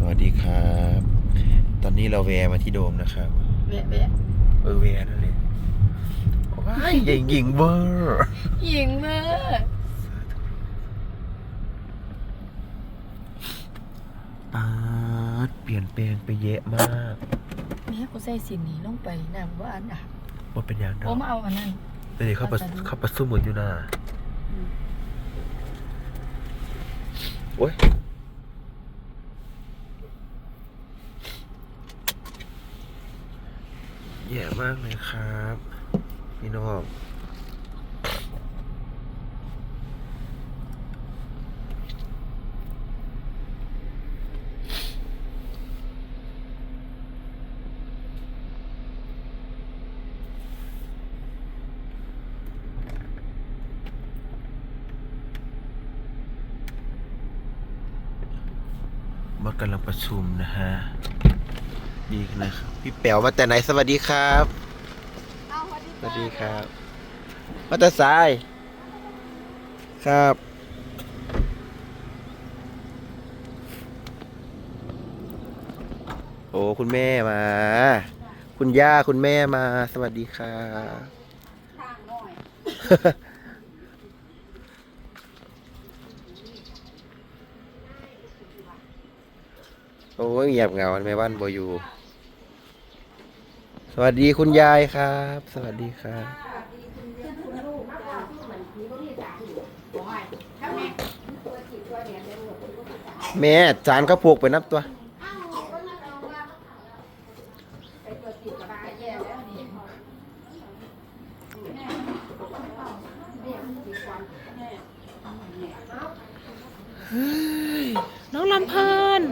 สวัสดีครับ ตอนนี้เราแวะมาที่โดมนะครับแวะแวะเออแวะนั่นเลยว้ายใหญ่หญิงเบอร์หญิงเนอะปาดเปลี่ยนแปลงไปเยอะมากแม่กูใส่สินนี้ลงไปน้ำว่าอันอะว่าเป็นอย่างเดโอ้อมาเอาอันนั้นเดี๋ยวเขาประเขาประสุมเหมือนอยู่น่ะโอ้ย แย่มากเลยครับ พี่น้องบอสกำลังประชุมนะฮะ ดีนะครับพี่แป๋วมาแต่ไหนสวัสดีครับสวัสดีครับ มาแต่สายครับ โอ้คุณแม่มา คุณย่าคุณแม่มาสวัสดีครับโอ้ยเงียบเหงาแม่บ้านบอยู่ส วัสดีคุณยายครับ สวัสดีครับ แม่จานข้าวโพกไปนับตัว น้องลำเพลิน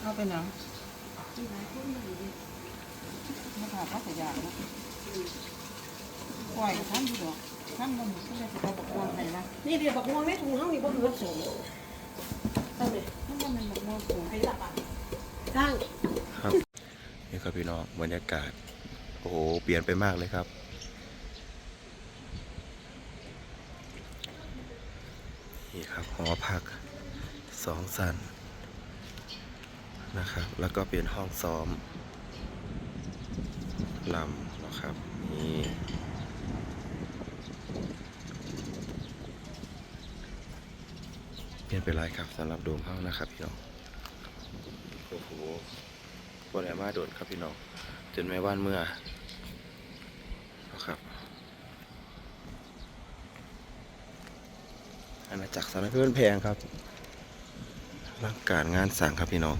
เอาไปหนังมาถามว่าจะอยากนะปล่อยท่านดูดอกท่านมันก็เลยจะบอกว่าไง นี่เดี๋ยวบอกม่วงไม่ถูกห้องนี่บ่รู้สูงตั้งเลยท่านมันมันบอกว่าสูงใครหลับอะตั้งครับนี่ครับพี่น้องบรรยากาศ โอ้โหเปลี่ยนไปมากเลยครับ นี่ครับหอพักสองสันนะครับ แล้วก็เป็นห้องซ้อมลำนะครับนี่ เป็นไปหลายครับสำหรับโดมเฮ้านะครับพี่น้องโอ้โหบริมาโดดครับพี่น้องจนไม่ว่านเมื่อนะครับอาณาจักรสารเพื่อนแพงครับร่างการงานสั่งครับพี่น้อง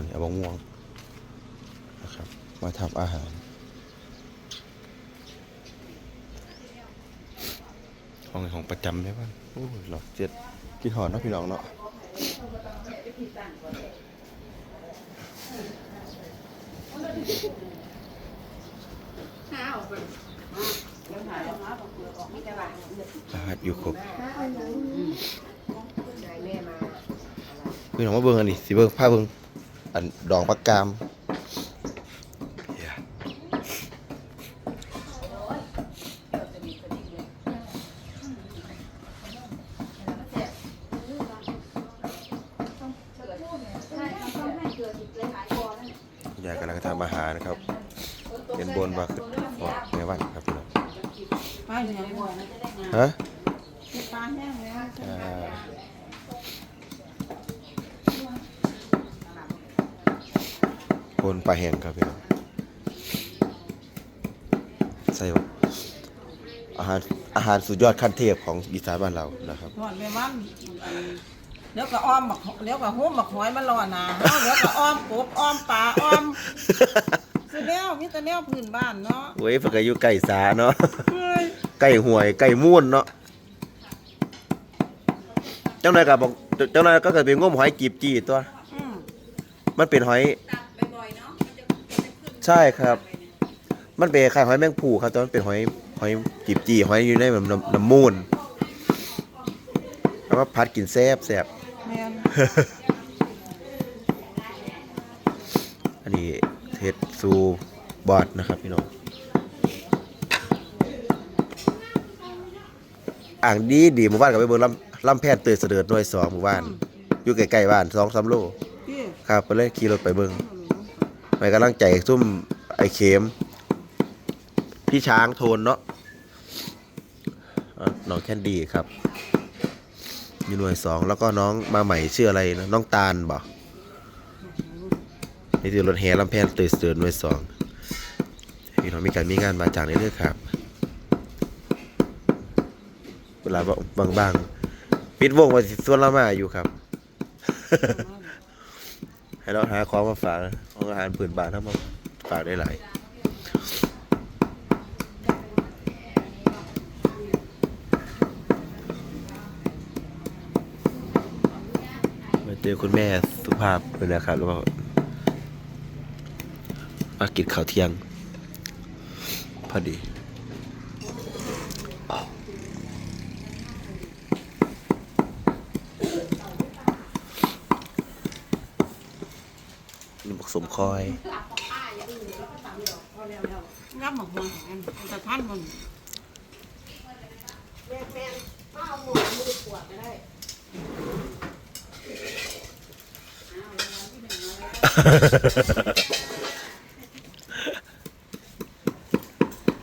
อันนี้เอาบะม่วงนะครับ มาทำอาหารห้องของประจำได้ป่ะโอ้ยหลอกเจ็ดกินหอนเนาะพี่น้องเนาะอาหารอยู่ครบพี่น้องมาเบิ่งอันนี้สิเบิ่งผ้าเบิ่ง อันดองประกามเหี้ยยายกำลังทำอาหารนะครับเห็นบนว่าคือออกในวันครับพี่น้องป้าอยู่ไหนบ่อยนะฮะ ปลาแห้งแล้วอ่าบนปลาแห้งครับพี่น้องใส่อาหารอาหารสุดยอดขั้นเทพของอีสานบ้านเรานะครับทอดแม่วันเดี๋ยวก็อ้อมบักเดี๋ยวก็หุ้มบักหอยมันรอนาเนาะเดี๋ยวก็อ้อมกบอ้อมปลาอ้อมคือแนวมีแต่แนวพื้นบ้านเนาะเว้ยเพิ่นก็อยู่ไก่สาเนาะเฮ้ยไก่ห่วยไก่ม่วนเนาะเจ้านายก็บอกเจ้านายก็เกิดเป็นงมหอยกีบจีตัวอืมมันเป็นหอย ใช่ครับ มันเป็นคล้ายหอยแมงภูครับแต่มันเป็นหอยหอยจีบจีหอยอยู่ในแบบน้ำน้ำมูลแล้วก็พัดกินแซ่บแซ่บแม่นอันนี้เทสซูบอดนะครับพี่น้องอ่างดีดีหมู่บ้านกับไปเบิ่งลำลำแพนเตยเสด็จหน่วยสองหมู่บ้าน อยู่ใกล้ๆบ้านสองสามโล พี่ครับไปเลยขี่รถไปเบิ่ง ไปกำลังใจซุ่มไอเข็มพี่ช้างโทนเนาะน้องแคนดี้ครับอยู่หน่วยสองแล้วก็น้องมาใหม่ชื่ออะไรนะน้องตาลบ่นี่คือรถแห่ลำแพนเตยเสด็จหน่วยสองพี่น้องมีการมีงานมาจากในเรื่องครับ เวลาบางบางปิดวงมาสิส่วนละมาอยู่ครับ ให้เราหาของมาฝาก อาหารพื้นบ้านทั้งมาฝากได้หลายมาเจอคุณแม่สุภาพเลยนะครับแล้วก็มากินข้าวเที่ยง พอดี สมคอยงับหมกม่วของอันแต่ท่านมัน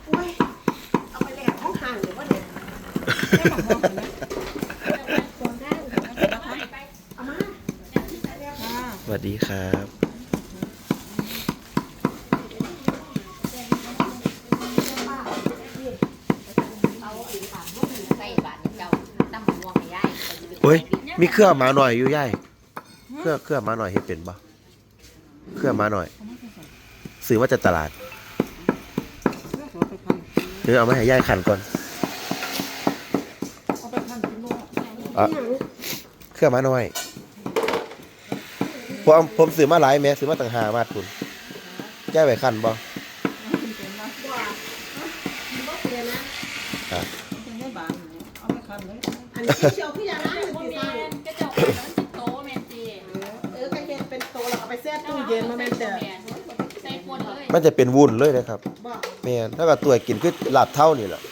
โอ้ยเอาไปแลกของห่างหรือว่าเด็กงับหมกม่วของเนี่ยได้เอามา สวัสดีครับ ใส่บาทเจ้าตั้งม่วงให้ยาย เฮ้ย มีเครื่องหมาหน่อยอยู่ย่ายเครื่องเครื่องหมาหน่อยเฮ็ดเป็นปะเครื่องหมาหน่อยซื้อมาจากตลาดเลือกหัวไปคันหรือเอามาให้ย่ายขันก่อนเอาไปคันกินลูกอะเครื่องหมาหน่อยผมผมซื้อมาหลายแม่ซื้อมาตั้งห้าบาทคุณย่ายไปขันบ่เป็นได้บางเอาไปคันเลยอันนี้เชียว โตแม่นติเออกระเทียมเป็นโตเราเอาไปแช่ตู้เย็นมาแม่นเด้อใส่ปนเลยมันจะเป็นวุ้นเลยนะครับบอกแม่นถ้ากับตัวกินคือหลับเท่านี่แหละ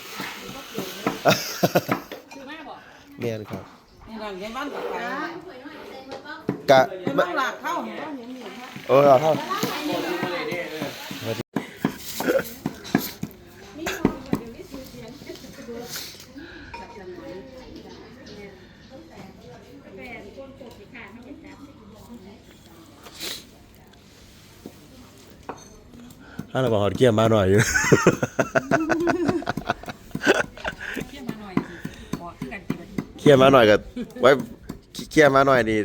คือมาบ่แม่นครับนี่นั่นยายบ้านกับไปกะเป็นลูกหลากเข้าเห็นเห็นเห็นเออเราเท่า ถ้าเราบอกหอดเกี้ยมมาหน่อยอยู่ เที่ยมาหน่อยสิบ่คือกันติบัดนี้เคี่ยมาหน่อยกับไว้เคี่ยมาหน่อยนี่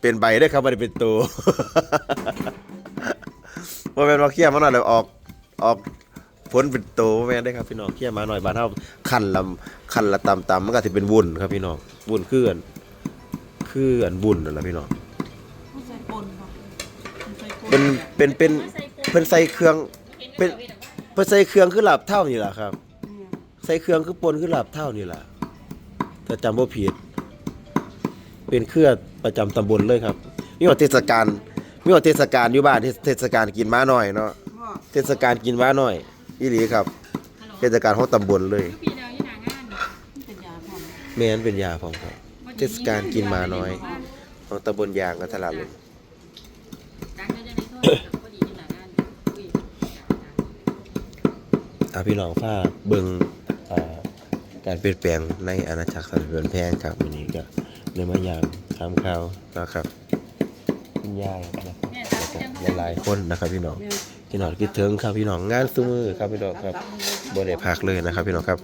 เป็นใบได้อครับไม่ได้เป็นตัว ว่าเป็นว่าเคี่ยมาหน่อยแล้วออกออกผลเป็นตัวแม่นได้อครับพี่น้องเคี่ยมาหน่อยบานเท่าคันลำคันละตำตำมันก็จะเป็นวุ้นครับพี่น้องวุ้นคืออันคืออันวุ้นนั่นแหละพี่น้องใส่ปนบ่ใส่ปเป็นเป็นเป็น เพิ่นใส่เครื่องเป็นเพิ่นใส่เครื่องคือหลับเท่านี่แหละครับ ใส่เครื่องคือปนคือหลับเท่านี่แหละถ้าจำบ่ผิด เป็นเครื่องประจำตำบลเลยครับมีว่าเทศกาลมีว่าเทศกาลอยู่บ้านเทศเทศกาลกินม้าน้อยเนาะบ่เทศกาลกินม้าน้อยอีหลีครับเทศกาลของตำบลเลยพี่ดาวอยู่หน้างานเป็นยาพร้อมแม่นเป็นยาพร้อมครับ เทศกาลกินม้าน้อยของตำบลยางกัทลาลม การก็จะได้โทษกับพอดีอยู่หน้างานอุ้ย อะพี่น้องฝากเบิ่งอ่าการเปลี่ยนแปลงในอาณาจักรสารเนแพงครับวันนี้ก็เลยมายามถามข่าวนะครับคุณยายนะครับแม่ตาเที่ยงหลายๆคนนะครับพี่น้องพี่น้องคิดถึงครับพี่น้องงานซุ้มือครับพี่น้องครับบ่ได้พักเลยนะครับ พี่น้องครับ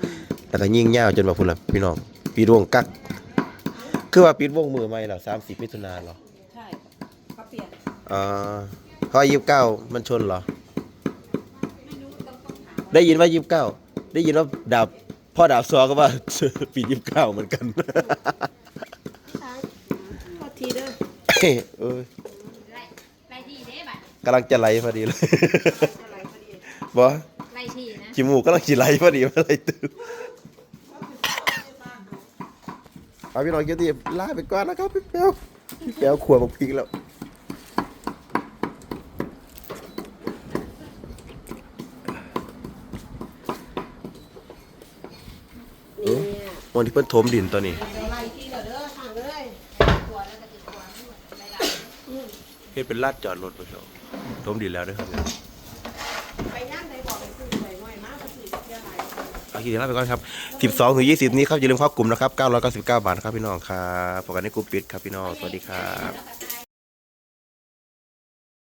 แล้วก็ยิ่งยาวจนว่าพุ่นละพี่น้องปีดวงกัก คือว่าปิดวงมือใหม่แล้ว30มิถุนายนเหรอใช่เขาเปลี่ยนอ่าเพราะ29มันชนเหรอ ได้ยินว่า29ได้ยินว่าดาบพ่อดาบซอก็ว่า ปี29เหมือนกัน พอทีเด้อ เออไรดีเด้บัดกำลังจะไหลพอดีเลยอะไรพอดีบ่ไรขี้มูกก็ลังขี้ไหลพอดีมาเลยตื่นเอาพี่น้องเกียวตีลาไปก่อนนะครับพี่เปียวพี่เปียวขวบบอกพริกแล้ว วันที่เพิ่นถมดินตัวนี้เฮ้เลยเฮ็ดเป็นลาดจอดรถไปเถอะถมดินแล้วเด้อครับไปย่างใดบอกไปซื้อไปหน่อยมากก็ซื้อเยอะหลายเอาทีเดียวไปก่อนครับ 12ถึง20 นี้ครับอย่าลืมเข้ากลุ่มนะครับ 999 บาทนะครับพี่น้องครับพบกันในกลุ่มปิดครับพี่น้อง สวัสดีครับ